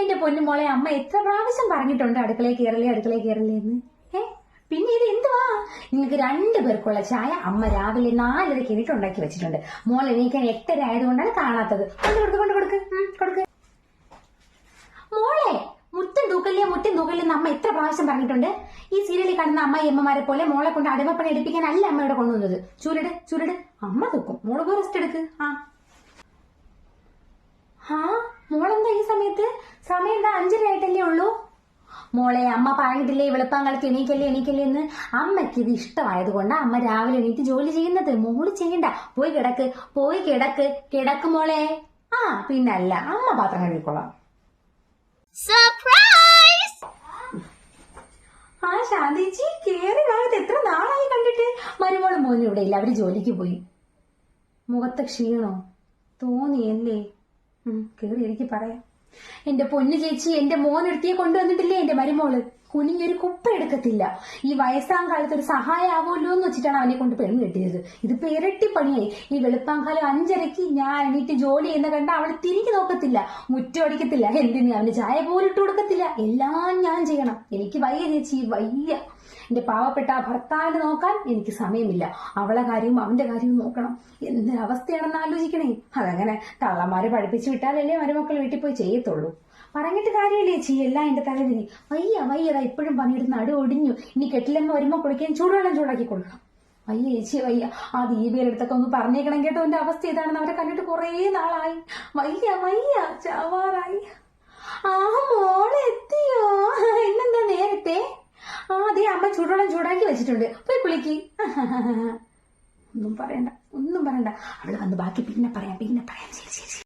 എന്റെ പൊന്നുമോളെ അമ്മ എത്ര പ്രാവശ്യം പറഞ്ഞിട്ടുണ്ട് അടുക്കളയിൽ കയറലേ അടുക്കളയിൽ കയറില്ലേ എന്ന്? ഏ? പിന്നെ ഇത് എന്തുവാ? നിങ്ങൾക്ക് രണ്ടു പേർക്കുള്ള ചായ അമ്മ രാവിലെ നാലരയ്ക്ക് ഉണ്ടാക്കി വെച്ചിട്ടുണ്ട്. മോൾ എണീക്കാൻ എട്ടര ആയതുകൊണ്ടാണ് കാണാത്തത്. കൊണ്ട് കൊടുക്ക് കൊണ്ട് കൊടുക്ക്. കൊടുക്ക്. മോളെ മുറ്റം തൂക്കല്ലേ മുറ്റം തൂക്കല്ലേ അമ്മ എത്ര പ്രാവശ്യം പറഞ്ഞിട്ടുണ്ട്? ഈ സീരിയലിൽ കാണുന്ന അമ്മ അമ്മമാരെ പോലെ മോളെ കൊണ്ട് അടിമപ്പണി എടുപ്പിക്കാനല്ല അമ്മ ഇവിടെ കൊണ്ടുവന്നത്. ചൂരട് ചൂരട്. അമ്മ തൂക്കും. മോൾ പോയി റെസ്റ്റ് എടുക്ക്. ആ. ഹാ? മോളെന്താ ഈ സമയത്ത്? സമയം എന്താ അഞ്ചര ആയിട്ടല്ലേ ഉള്ളൂ? മോളെ അമ്മ പറഞ്ഞിട്ടില്ലേ വെളുപ്പാങ്കാലത്ത് എണീക്കല്ലേ എണീക്കല്ലേ എന്ന്? അമ്മയ്ക്ക് ഇത് ഇഷ്ടമായത് കൊണ്ട് അമ്മ രാവിലെ എണീറ്റ് ജോലി ചെയ്യുന്നത്. മോൾ ചെയ്യണ്ട. പോയി കിടക്ക് പോയി കിടക്ക്. കിടക്ക് മോളെ. ആ പിന്നല്ല. അമ്മ പാത്രം കഴിക്കോളാം! ആ ശാന്തിജി കേറി വാങ്ങത്ത് എത്ര നാളായി കണ്ടിട്ട്? മരുമോൾ മോനും ഇവിടെ ഇല്ല. അവർ ജോലിക്ക് പോയി. മുഖത്തെ ക്ഷീണോ? തോന്നിയല്ലേ? കേറി എനിക്ക് പറയാം. എന്റെ പൊന്നു ചേച്ചി എന്റെ മോനെടുത്തിയെ കൊണ്ടുവന്നിട്ടില്ലേ എന്റെ മരുമോൾ? കുനിഞ്ഞൊരു കുപ്പ എടുക്കത്തില്ല. ഈ വയസ്സാം കാലത്ത് ഒരു സഹായമാവുമല്ലോ എന്ന് വെച്ചിട്ടാണ് അവനെ കൊണ്ട് പെണ്ണ് കെട്ടിയത്. ഇതിപ്പോ ഇരട്ടി പണിയായി. ഈ വെളുപ്പാങ്കാലം അഞ്ചരയ്ക്ക് ഞാൻ എണീറ്റ് ജോലി ചെയ്യുന്ന കണ്ട അവൾ തിരിഞ്ഞു നോക്കത്തില്ല. മുറ്റം അടിക്കത്തില്ല. എന്തിന്? അവന് ചായ പോലും ഇട്ട് കൊടുക്കത്തില്ല. എല്ലാം ഞാൻ ചെയ്യണം. എനിക്ക് വയ്യ ചേച്ചി വയ്യ. എന്റെ പാവപ്പെട്ട ഭർത്താവിനെ നോക്കാൻ എനിക്ക് സമയമില്ല. അവളെ കാര്യവും അവന്റെ കാര്യവും നോക്കണം. എന്തൊരവസ്ഥയാണെന്ന് ആലോചിക്കണേ. അതങ്ങനെ തള്ളമാരെ പഠിപ്പിച്ചു വിട്ടാലല്ലേ മരുമക്കൾ വീട്ടിൽ പോയി ചെയ്യത്തുള്ളൂ. പറഞ്ഞിട്ട് കാര്യമില്ലേ ചേച്ചി? എല്ലാം എന്റെ തലവിധി വയ്യ വയ്യതാ ഇപ്പോഴും പണിയെടുത്ത് നടു ഒടിഞ്ഞു. ഇനി കെട്ടിലമ്മ വരുമ്പോ കുളിക്കാൻ ചൂടുവെള്ളം ചൂടാക്കി കൊടുക്കാം. വയ്യ ചേച്ചി വയ്യ. ആ ദീപിയുടെ അടുത്തൊക്കെ ഒന്ന് പറഞ്ഞേക്കണം കേട്ടോ. എന്റെ അവസ്ഥ ഇതാണെന്ന് അവരെ കണ്ടിട്ട് കുറേ നാളായി. വയ്യ വയ്യ. ചാവാറായി. ആ മോളെത്തിയോ എന്നെന്താ നേരത്തെ? ആ അതെ അമ്മ ചൂടുവെള്ളം ചൂടാക്കി വെച്ചിട്ടുണ്ട്. പോയി കുളിക്ക്. ഒന്നും പറയണ്ട ഒന്നും പറയണ്ട. അവൾ വന്ന് ബാക്കി പിന്നെ പറയാം പിന്നെ പറയാം. ശരി ശരി.